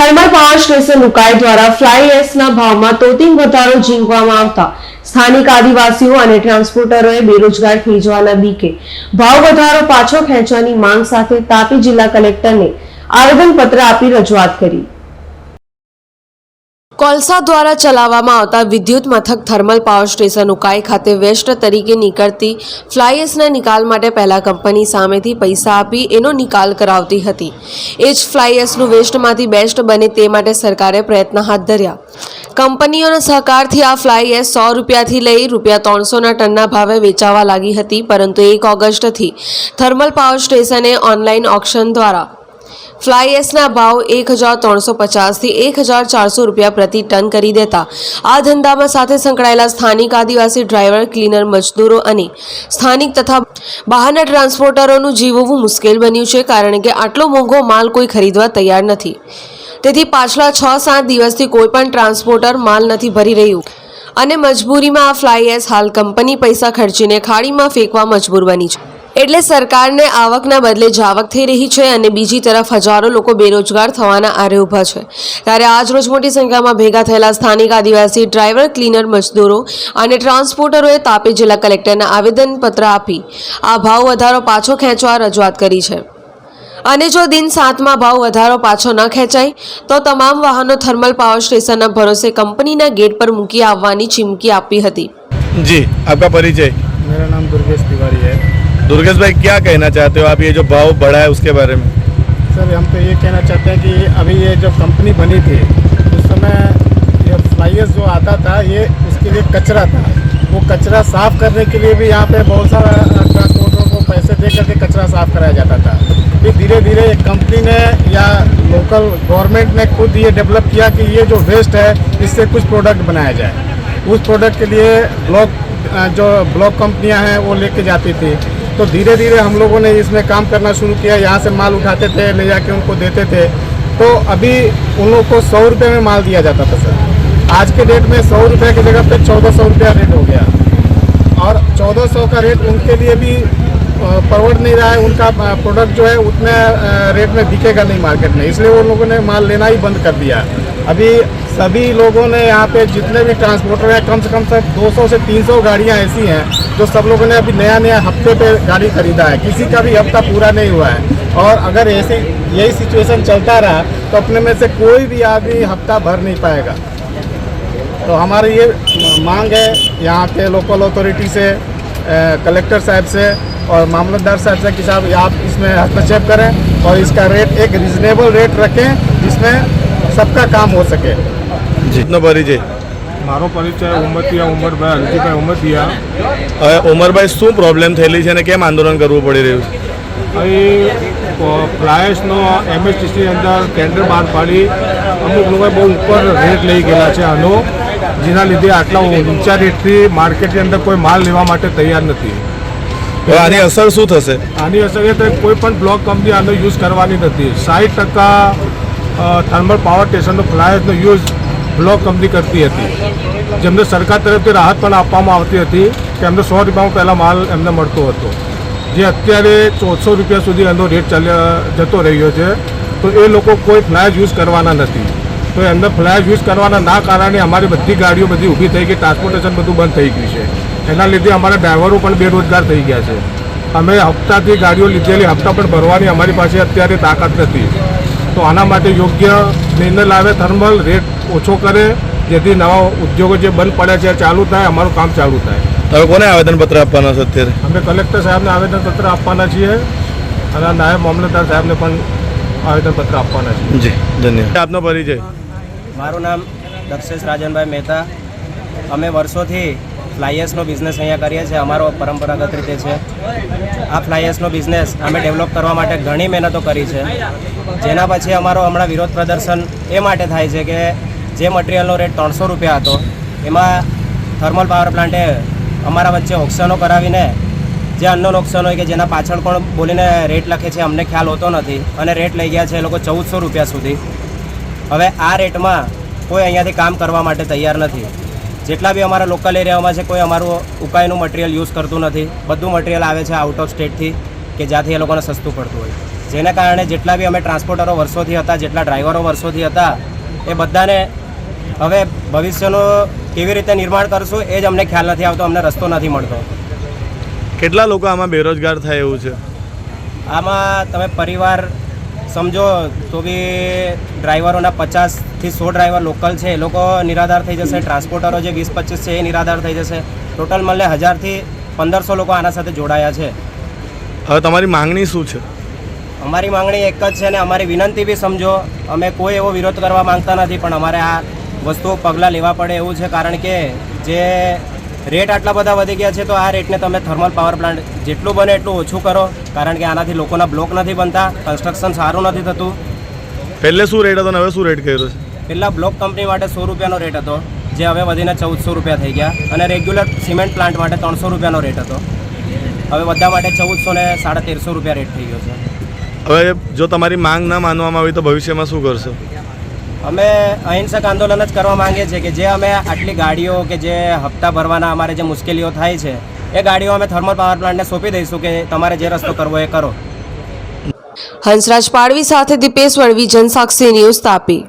Thermal power station Ukai દ્વારા fly એસના ભાવમાં તોતિંગ વધારો ઝીંકવામાં આવતા. સ્થાનિક આદિવાસીઓ અને ટ્રાન્સપોર્ટરોએ બેરોજગાર થઈ જવાના બીકે. ભાવ વધારો પાછો ખેંચવાની માંગ સાથે તાપી જિલ્લા કલેક્ટરને આવેદનપત્ર આપી રજૂઆત કરી. કોલસા દ્વારા ચલાવવામાં આવતા વિદ્યુત મથક થર્મલ પાવર સ્ટેશન ઉકાઈ ખાતે વેસ્ટ તરીકે નીકળતી ફ્લાયએસના નિકાલ માટે પહેલા કંપની સામેથી પૈસા આપી એનો નિકાલ કરાવતી હતી. એ જ ફ્લાયએસનું વેસ્ટમાંથી બેસ્ટ બને તે માટે સરકારે પ્રયત્ન હાથ ધર્યા. કંપનીઓના સહકારથી આ ફ્લાય એસ સો રૂપિયાથી લઈ રૂપિયા ત્રણસોના ટનના ભાવે વેચાવા લાગી હતી, પરંતુ એક ઓગસ્ટથી થર્મલ પાવર સ્ટેશને ઓનલાઈન ઓક્શન દ્વારા ફ્લાય એસના ભાવ એક હજાર ત્રણસો પચાસથી એક હજાર ચારસો રૂપિયા પ્રતિ ટન કરી દેતા. આ ધંધામાં સાથે સંકળાયેલા સ્થાનિક આદિવાસી ડ્રાઈવર, ક્લીનર, મજદૂરો અને સ્થાનિક તથા બહારના ટ્રાન્સપોર્ટરોનું જીવવું મુશ્કેલ બન્યું છે કારણ કે આટલો મોંઘો માલ કોઈ ખરીદવા તૈયાર નથી. તેથી પાછલા છ સાત દિવસથી કોઈ પણ ટ્રાન્સપોર્ટર માલ નથી ભરી રહ્યું. અને મજબૂરીમાં આ ફ્લાય એસ હાલ કંપની પૈસા ખર્ચીને ખાડીમાં ફેંકવા મજબૂર બની છે. એટલે સરકારને આવકના બદલે જાવક થઈ રહી છે અને બીજી તરફ હજારો લોકો બેરોજગાર થવાના આરે ઊભા છે. ત્યારે આજરોજ મોટી સંખ્યામાં ભેગા થયેલા સ્થાનિક આદિવાસી ડ્રાઈવર ક્લીનર મજદૂરો અને ટ્રાન્સપોર્ટરોએ તાપી જિલ્લા કલેક્ટરને આવેદનપત્ર આપી. આ ભાવ વધારો પાછો ખેંચવા રજૂઆત કરી છે. અને જો દિન સાતમાં ભાવ વધારો પાછો ન ખેંચાય તો તમામ વાહનો થર્મલ પાવર સ્ટેશનના ભરોસે કંપનીના ગેટ પર મૂકી આવવાની ચીમકી આપી હતી. જી આપકા પરિચય. મેરા નામ દુર્ગેશ તિવારી હૈ. दुर्गेश भाई, क्या कहना चाहते हो? आप ये जो भाव बढ़ा है उसके बारे में। सर, हम तो ये कहना चाहते हैं कि अभी ये जो कंपनी बनी थी, उस समय ये फ्लाइयर्स जो आता था, ये उसके लिए कचरा था। वो कचरा साफ़ करने के लिए भी यहाँ पे बहुत सारा ट्रांसपोर्टरों को पैसे दे करके कचरा साफ़ कराया जाता था। फिर धीरे धीरे एक कंपनी ने या लोकल गवर्नमेंट ने खुद ये डेवलप किया कि ये जो वेस्ट है, इससे कुछ प्रोडक्ट बनाया जाए। उस प्रोडक्ट के लिए ब्लॉक जो ब्लॉक कंपनियाँ हैं, वो लेके जाती थी। तो धीरे धीरे हम लोगों ने इसमें काम करना शुरू किया, यहाँ से माल उठाते थे, ले जाके उनको देते थे। तो अभी उन लोग को सौ रुपये में माल दिया जाता था सर। आज के डेट में सौ रुपये की जगह पे चौदह सौ रुपया रेट हो गया। और चौदह सौ का रेट उनके लिए भी परवड़ नहीं रहा है, उनका प्रोडक्ट जो है उतने रेट में बिकेगा नहीं मार्केट में। इसलिए वो लोगों ने माल लेना ही बंद कर दिया। अभी सभी लोगों ने यहाँ पे जितने भी ट्रांसपोर्टर हैं, कम से कम सब 200 से 300 गाड़ियाँ ऐसी हैं जो सब लोगों ने अभी नया नया हफ़्ते पे गाड़ी खरीदा है। किसी का भी हफ़्ता पूरा नहीं हुआ है। और अगर ऐसे, यही सिचुएशन चलता रहा तो अपने में से कोई भी आदमी हफ़्ता भर नहीं पाएगा। तो हमारी ये मांग है यहाँ के लोकल अथॉरिटी से कलेक्टर साहब से और मामलतदार साहब से कि साहब, आप इसमें हस्तक्षेप करें और इसका रेट एक रिजनेबल रेट रखें जिसमें सबका काम हो सके। જીતનો છે મારો પરિચય ઉમરતિયા ઉમરભાઈ અરજીભાઈ ઉમરતિયા ઉમરભાઈ શું પ્રોબ્લેમ થયેલી છે અને કેમ આંદોલન કરવું પડી રહ્યું છે? અહીં ફ્લાયર્સનો એમએસટીસી અંદર ટેન્ડર બહાર પાડી. અમુક લોકો બહુ ઉપર રેટ લઈ ગયેલા છે આનો જેના લીધે આટલા ઊંચા રેટથી માર્કેટની અંદર કોઈ માલ લેવા માટે તૈયાર નથી. આની અસર શું થશે? આની અસર એ તો કોઈ પણ બ્લોક કંપની આનો યુઝ કરવાની નથી. સાઠ ટકા થર્મલ પાવર સ્ટેશનનો ફ્લાયર્સનો યુઝ બ્લોક કંપની કરતી હતી. જેમને સરકાર તરફથી રાહત પણ આપવામાં આવતી હતી કે એમને સો રૂપિયામાં પહેલાં માલ એમને મળતો હતો. જે અત્યારે ચોસો રૂપિયા સુધી એનો રેટ ચાલ્યા જતો રહ્યો છે, તો એ લોકો કોઈ ફ્લાયર યુઝ કરવાના નથી. તો એમને ફ્લાયર યુઝ કરવાના ના કારણે અમારી બધી ગાડીઓ બધી ઊભી થઈ ગઈ ટ્રાન્સપોર્ટેશન બધું બંધ થઈ ગયું છે. એના લીધે અમારા ડ્રાઈવરો પણ બેરોજગાર થઈ ગયા છે. અમે હપ્તાથી ગાડીઓ લીધેલી, હપ્તા પણ ભરવાની અમારી પાસે અત્યારે તાકાત નથી. તો આના માટે યોગ્ય નિર્ણય લાવે થર્મલ રેટ ઓછો કરે જેથી નવા ઉદ્યોગો જે બંધ પડ્યા છે ચાલુ થાય અમારું કામ ચાલુ થાય. હવે કોને આવેદનપત્ર આપવાના છે અત્યારે? અમે કલેક્ટર સાહેબને આવેદનપત્ર આપવાના છીએ અને નાયબ મામલતદાર સાહેબને પણ આવેદનપત્ર આપવાના છીએ. જી ધન્યવાદ. આપનો પરિચય. મારું નામ દક્ષેશ રાજનભાઈ મહેતા. અમે વર્ષોથી ફ્લાયર્સનો બિઝનેસ અહીંયા કરીએ છીએ. અમારો પરંપરાગત રીતે છે. આ ફ્લાયર્સનો બિઝનેસ અમે ડેવલપ કરવા માટે ઘણી મહેનતો કરી છે. જેના પછી અમારો હમણાં વિરોધ પ્રદર્શન એ માટે થાય છે કે જે મટીરિયલનો રેટ ત્રણસો રૂપિયા હતો, એમાં થર્મલ પાવર પ્લાન્ટે અમારા વચ્ચે ઓક્શનો કરાવીને, જે અન્નોન ઓક્શન હોય કે જેના પાછળ પણ બોલીને રેટ લખે છે, અમને ખ્યાલ હોતો નથી. અને રેટ લઈ ગયા છે એ લોકો ચૌદસો રૂપિયા સુધી. હવે આ રેટમાં કોઈ અહીંયાથી કામ કરવા માટે તૈયાર નથી. જેટલા બી અમારા લોકલ એરિયામાં છે કોઈ અમારું ઉકાઈનું મટીરિયલ યુઝ કરતું નથી. બધું મટીરિયલ આવે છે આઉટ ઓફ સ્ટેટથી કે જ્યાંથી એ લોકોને સસ્તું પડતું હોય. જેને કારણે જેટલા બી અમે ટ્રાન્સપોર્ટરો વર્ષોથી હતા જેટલા ડ્રાઈવરો વર્ષોથી હતા એ બધાને હવે ભવિષ્યનું કેવી રીતે નિર્માણ કરશું એ જ અમને ખ્યાલ નથી આવતો અમને રસ્તો નથી મળતો. કેટલા લોકો આમાં બેરોજગાર થાય એવું છે? આમાં તમે પરિવાર સમજો તો બી ડ્રાઈવરોના પચાસથી સો ડ્રાઈવર લોકલ છે એ લોકો નિરાધાર થઈ જશે ટ્રાન્સપોર્ટરો જે વીસ પચીસ છે એ નિરાધાર થઈ જશે. ટોટલ મળે હજારથી પંદરસો લોકો આના સાથે જોડાયા છે. હવે તમારી માંગણી શું છે? અમારી માંગણી એક જ છે ને અમારી વિનંતી બી સમજો અમે કોઈ એવો વિરોધ કરવા માંગતા નથી પણ અમારે આ વસ્તુઓ પગલાં લેવા પડે એવું છે કારણ કે જે રેટ આટલા બધા વધી ગયા છે તો આ રેટને તમે થર્મલ પાવર પ્લાન્ટ જેટલું બને એટલું ઓછું કરો કારણ કે આનાથી લોકોના બ્લોક નથી બનતા કન્સ્ટ્રક્શન સારું નથી થતું. પહેલે શું રેટ હતો અને હવે શું રેટ કર્યો છે? પહેલાં બ્લોક કંપની માટે સો રૂપિયાનો રેટ હતો જે હવે વધીને ચૌદસો રૂપિયા થઈ ગયા અને રેગ્યુલર સિમેન્ટ પ્લાન્ટ માટે ત્રણસો રૂપિયાનો રેટ હતો. હવે બધા માટે ચૌદસો ને સાડા તેરસો રૂપિયા રેટ થઈ ગયો છે. હવે જો તમારી માંગ ન માનવામાં આવી તો ભવિષ્યમાં શું કરશો? અમે અહિંસક આંદોલન જ કરવા માંગીએ છીએ કે જે અમે આટલી ગાડીઓ કે જે હપ્તા ભરવાના અમારે જે મુશ્કેલીઓ થાય છે, એ ગાડીઓ અમે થર્મલ પાવર પ્લાન્ટને સોંપી દઈશું કે તમારે જે રસ્તો કરવો એ કરો. હંસરાજ પાડવી સાથે દીપેશ વળવી, જનસાક્ષી ન્યૂઝ તાપી.